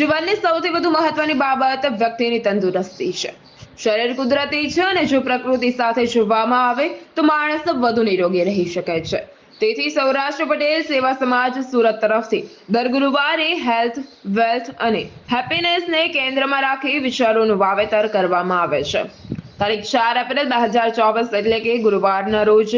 જીવનની સૌથી વધુ મહત્વની બાબત વ્યક્તિની તંદુરસ્તી છે. શરીર કુદરતી છે અને જો પ્રકૃતિ સાથે જોવામાં આવે, તો માણસ વધુ નિરોગી રહી શકે છે. તેથી સૌરાષ્ટ્ર પટેલ સેવા સમાજ સુરત તરફથી દર ગુરુવારે હેલ્થ, વેલ્થ અને હેપીનેસને કેન્દ્રમાં રાખી વિચારોનું વાવેતર કરવામાં આવે છે. તારીખ ચાર એપ્રિલ બે હજાર ચોવીસ એટલે કે ગુરુવારના રોજ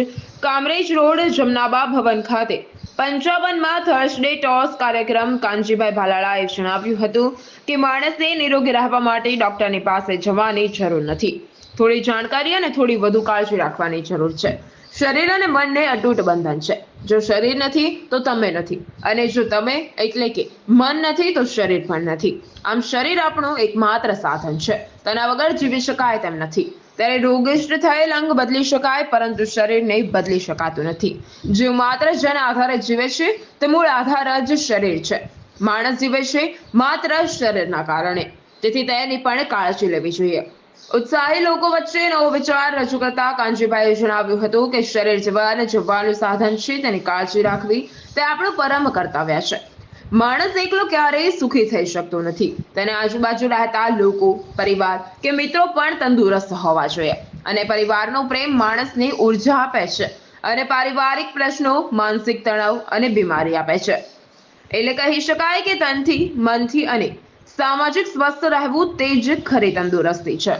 કામરેજ રોડ, જમનાબા ભવન ખાતે પંચાવનમાં થર્સડે ટોસ કાર્યક્રમ કાનજીભાઈ ભાલાળાએ જણાવ્યું હતું કે માણસને નિરોગી રહેવા માટે ડોક્ટરની પાસે જવાની જરૂર નથી. થોડી જાણકારી અને થોડી વધુ કાળજી રાખવાની જરૂર છે. શરીર અને મનને અતૂટ બંધન છે. જો શરીર નથી, તો તમે નથી. અને જો તમે, એટલે કે મન નથી, તો શરીર પણ નથી. આમ શરીર આપણું એકમાત્ર સાધન છે. તેના વગર જીવી શકાય તેમ નથી. ત્યારે રોગિષ્ટ થયેલ અંગ બદલી શકાય, પરંતુ શરીરને બદલી શકાતું નથી. જીવ માત્ર જેના આધારે જીવે છે, તે મૂળ આધાર જ શરીર છે. માણસ જીવે છે, માત્ર શરીરના કારણે. તેથી તેની પણ કાળજી લેવી જોઈએ. ઉત્સાહી લોકો વચ્ચે નવો વિચાર રજૂ કરતા કાંજીભાઈએ જણાવ્યું હતું કે શરીર જીવન જીવવાનું સાધન છે, તેની કાળજી રાખવી તે આપણું પરમ કર્તવ્ય છે. માણસ એકલો ક્યારેય સુખી થઈ શકતો નથી. તેને આજુબાજુ રહેતા લોકો, પરિવાર કે મિત્રો પણ તંદુરસ્ત હોવા જોઈએ અને પરિવારનો પ્રેમ માણસને ઊર્જા આપે છે અને પારિવારિક પ્રશ્નો, માનસિક તણાવ અને બીમારી આપે છે. એટલે કહી શકાય કે તનથી, મનથી અને સામાજિક સ્વસ્થ રહેવું તે જ ખરી તંદુરસ્તી છે.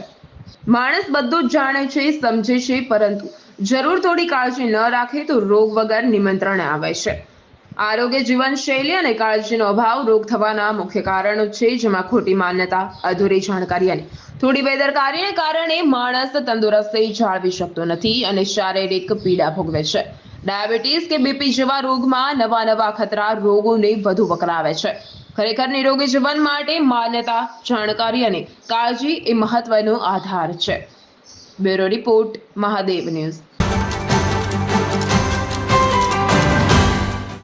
માણસ બધું જાણે છે, સમજે છે, પરંતુ જરૂર થોડી કાળજી ન રાખે તો રોગ વગર નિમંત્રણ આવે છે. આરોગ્ય જીવનશૈલી અને કાળજીનો અભાવ રોગ થવાના મુખ્ય કારણો છે, જેમાં ખોટી માન્યતા, અધૂરી જાણકારી અને થોડી બેદરકારીને કારણે માણસ તંદુરસ્તી જાળવી શકતો નથી અને શારીરિક પીડા ભોગવે છે. ડાયાબિટીસ કે બીપી જેવા રોગમાં નવા નવા ખતરા રોગોને વધુ વકરાવે છે. ખરેખર નિરોગી જીવન માટે માન્યતા, જાણકારી અને કાળજી એ મહત્વનો આધાર છે. Bureau report, Mahadev news.